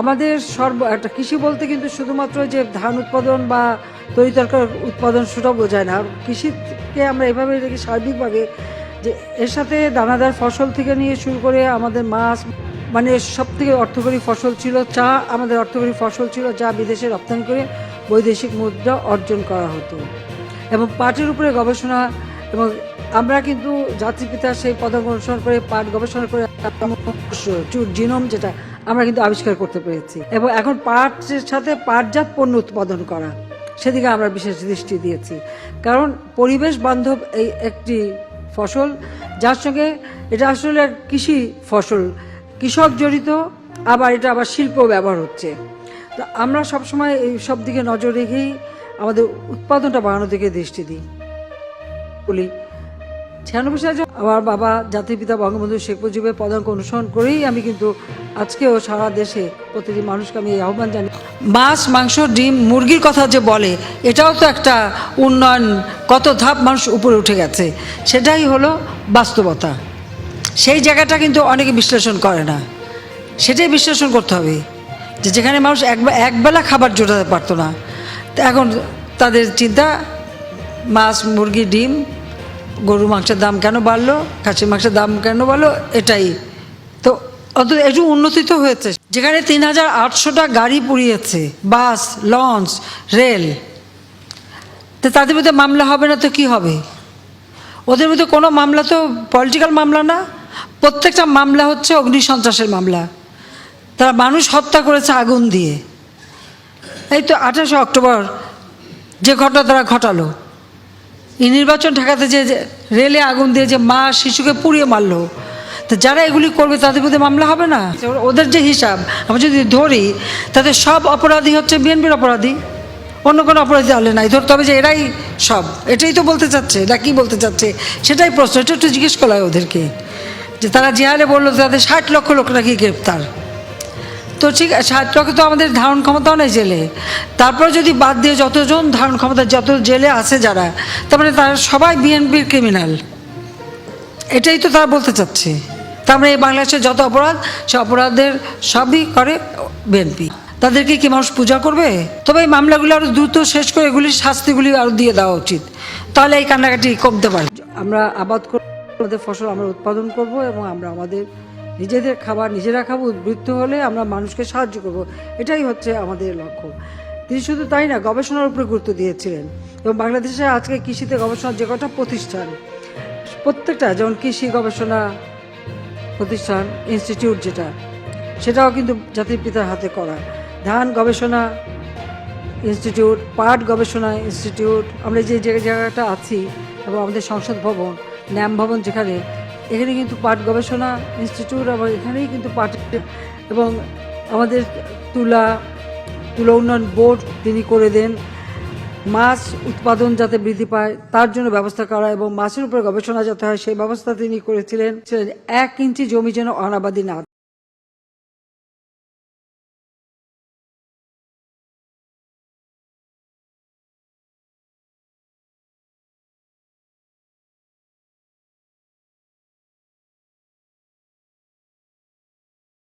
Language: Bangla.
আমাদের সর্ব একটা কৃষি বলতে কিন্তু শুধুমাত্র যে ধান উৎপাদন বা তরি তরকার উৎপাদন সেটাও বোঝায় না। কৃষিকে আমরা এভাবে দেখি সার্বিকভাবে যে এর সাথে দানাদার ফসল থেকে নিয়ে শুরু করে আমাদের মাছ মানে সব থেকে অর্থকরী ফসল ছিল চা, আমাদের অর্থকরী ফসল ছিল যা বিদেশে রপ্তানি করে বৈদেশিক মুদ্রা অর্জন করা হতো। এবং পাটের উপরে গবেষণা এবং আমরা কিন্তু জাতিপিতার সেই পদক অনুসরণ করে পাট গবেষণা করে জিনোম যেটা আমরা কিন্তু আবিষ্কার করতে পেরেছি। এবং এখন পাটের সাথে পাটজাত পণ্য উৎপাদন করা, সেদিকে আমরা বিশেষ দৃষ্টি দিয়েছি। কারণ পরিবেশ বান্ধব এই একটি ফসল, যার সঙ্গে এটা আসলে কৃষি ফসল, কৃষক জড়িত, আবার এটা আবার শিল্প ব্যবহার হচ্ছে। তো আমরা সবসময় এই সব দিকে নজর রেখেই আমাদের উৎপাদনটা বাড়ানোর দিকে দৃষ্টি দিই। বলি ছিয়ানব্বই সালে আমার বাবা জাতির পিতা বঙ্গবন্ধু শেখ মুজিবের পদাঙ্ক অনুসরণ করেই আমি কিন্তু আজকেও সারা দেশে প্রতিটি মানুষকে আমি এই আহ্বান জানি। মাছ, মাংস, ডিম, মুরগির কথা যে বলে, এটাও তো একটা উন্নয়ন, কত ধাপ মানুষ উপরে উঠে গেছে। সেটাই হলো বাস্তবতা। সেই জায়গাটা কিন্তু অনেকে বিশ্লেষণ করে না। সেটাই বিশ্লেষণ করতে হবে যে যেখানে মানুষ এক একবেলা খাবার জোটাতে পারতো না। এখন তাদের চিন্তা, মাছ, মুরগি, ডিম গরু মাংসের দাম কেন বাড়লো? খাসির মাংসের দাম কেন বাড়লো? এটাই। তো অত একটু উন্নতি তো হয়েছে। যেখানে তিন হাজার আটশোটা গাড়ি পুড়িয়েছে, বাস, লঞ্চ, রেল, তো তাদের মধ্যে মামলা হবে না তো কি হবে? ওদের মধ্যে কোনো মামলা তো পলিটিক্যাল মামলা না। প্রত্যেকটা মামলা হচ্ছে অগ্নি সন্ত্রাসের মামলা। তারা মানুষ হত্যা করেছে আগুন দিয়ে। এই তো আঠাশে অক্টোবর যে ঘটনা তারা ঘটালো। এই নির্বাচন ঠেকাতে যে যে রেলে আগুন দিয়ে যে মা শিশুকে পুড়িয়ে মারলো, তো যারা এগুলি করবে তাদের মধ্যে মামলা হবে না? ওদের যে হিসাব, আমরা যদি ধরি তাদের সব অপরাধী হচ্ছে বিএনপির অপরাধী, অন্য কোনো অপরাধী তাহলে নাই। ধরতে হবে যে এরাই সব, এটাই তো বলতে চাচ্ছে না কি বলতে চাচ্ছে? সেটাই প্রশ্ন, এটা একটু জিজ্ঞেস করা হয় ওদেরকে। যে তারা জেহালে বলল, তাদের ষাট লক্ষ লোক নাকি গ্রেপ্তার? তো ঠিক লক্ষ তো আমাদের ধারণ ক্ষমতাও নেই জেলে। তারপর যদি বাদ দিয়ে যতজন ধারণ ক্ষমতা, যত জেলে আছে যারা, তার মানে তারা সবাই বিএনপির ক্রিমিনাল এটাই তো তারা বলতে চাচ্ছে। তার মানে এই বাংলাদেশের যত অপরাধ, সে অপরাধের সবই করে বিএনপি। তাদেরকে কি মানুষ পূজা করবে? তবে এই মামলাগুলো আরও দ্রুত শেষ করে এগুলির শাস্তিগুলি আরও দিয়ে দেওয়া উচিত। তাহলে এই কান্নাকাটি কমতে পারে। আমরা আবাদ করে আমাদের ফসল আমরা উৎপাদন করব এবং আমরা আমাদের নিজেদের খাবার নিজেরা খাব, উদ্বৃত্ত হলে আমরা মানুষকে সাহায্য করব। এটাই হচ্ছে আমাদের লক্ষ্য। তিনি শুধু তাই না, গবেষণার উপরে গুরুত্ব দিয়েছিলেন। এবং বাংলাদেশে আজকে কৃষিতে গবেষণার যে কটা প্রতিষ্ঠান, প্রত্যেকটা, যেমন কৃষি গবেষণা প্রতিষ্ঠান, ইনস্টিটিউট যেটা, সেটাও কিন্তু জাতির পিতার হাতে করা। ধান গবেষণা ইনস্টিটিউট, পাট গবেষণা ইনস্টিটিউট, আমরা যে যে জায়গাটা আছি, এবং আমাদের সংসদ ভবন, ন্যাম ভবন যেখানে এখানে কিন্তু পাট গবেষণা ইনস্টিটিউট এবং এখানেই কিন্তু পাট এবং আমাদের তুলা তুলা উন্নয়ন বোর্ড তিনি করে দেন। মাছ উৎপাদন যাতে বৃদ্ধি পায়, তার জন্য ব্যবস্থা করা এবং মাছের উপরে গবেষণা যাতে হয়, সেই ব্যবস্থা তিনি করেছিলেন। এক ইঞ্চি জমি যেন অনাবাদী না